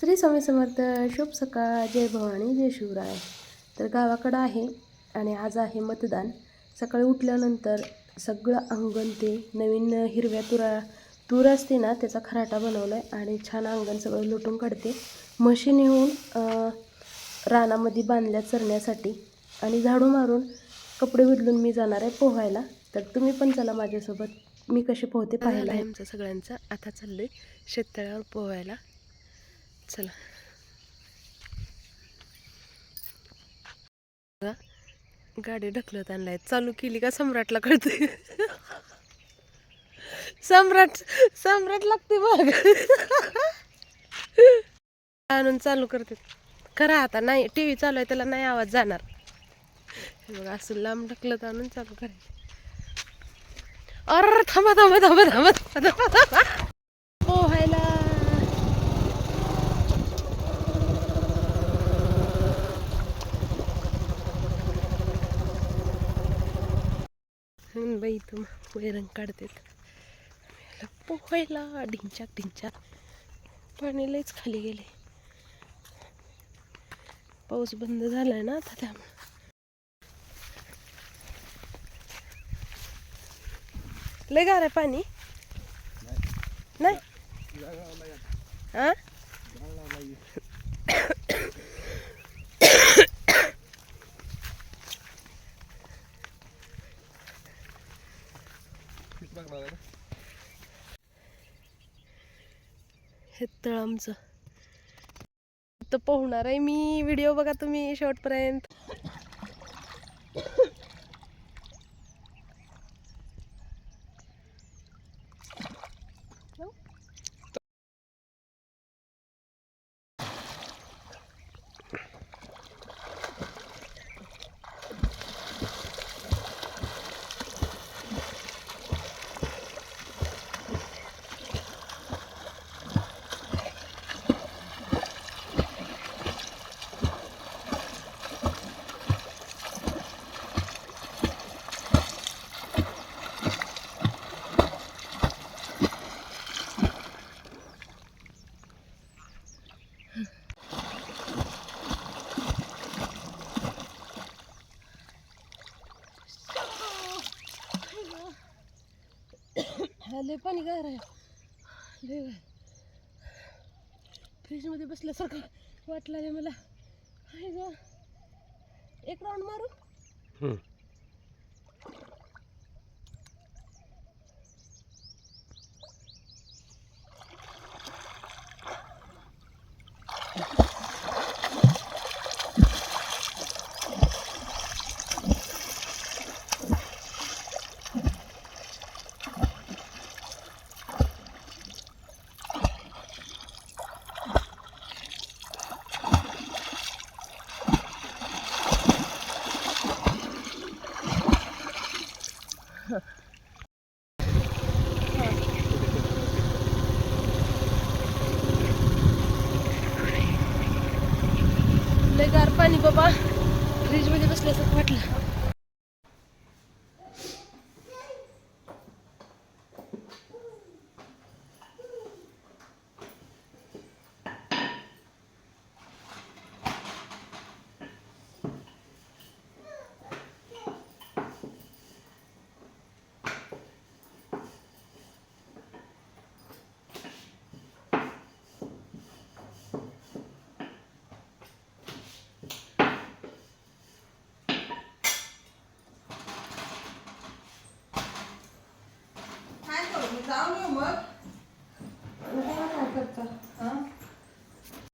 श्री स्वामी समर्थ शुभ सकाळ जय भवानी जय शिवराय. तर गावाकडं आहे आणि आज आहे मतदान. सकाळी उठल्यानंतर सगळं अंगण ते नवीन हिरव्या तुरा तूर असते ना त्याचा खराटा बनवला आहे आणि छान अंगण सगळं लुटून काढते. म्हशी नेऊन अं, रानामध्ये बांधल्या चरण्यासाठी आणि झाडू मारून कपडे बदलून मी जाणार आहे पोहायला. तर तुम्ही पण चला माझ्यासोबत. मी कशी पोहते पाहायला. आहे आमचं सगळ्यांचं. आता चाललोय शेततळ्यावर पोहायला. चला. गाडी ढकलत आणलाय. चालू केली का सम्राटला कळते सम्राट सम्राट लागते बघ. आणून चालू करते. करा आता नाही टी व्ही चालू आहे त्याला नाही आवाज जाणार. बघ असं लांब ढकलत आणून चालू करायचं. अर थांबा थांबा थांबा थांबा थांबा थांबा थांबा पोहायला हं, बाई तुम वैरण काढते पोहायला ढिंचाक ढिंचाक. पाणी लयच खाली गेले पाऊस बंद झालाय ना आता त्यामुळे. लय गार आहे पाणी? नाही. हा हे तळ आमचं. तर पोहणार आहे मी. व्हिडिओ बघा तुम्ही शेवटपर्यंत हा लय पाणी गार आहे. लय गार. फ्रीजमध्ये बसल्यासारखं वाटलं रे मला. आहे ग. एक राऊंड मारू? लय गार पाणी बाबा. फ्रीजमध्ये बसल्यासारखं वाटलं.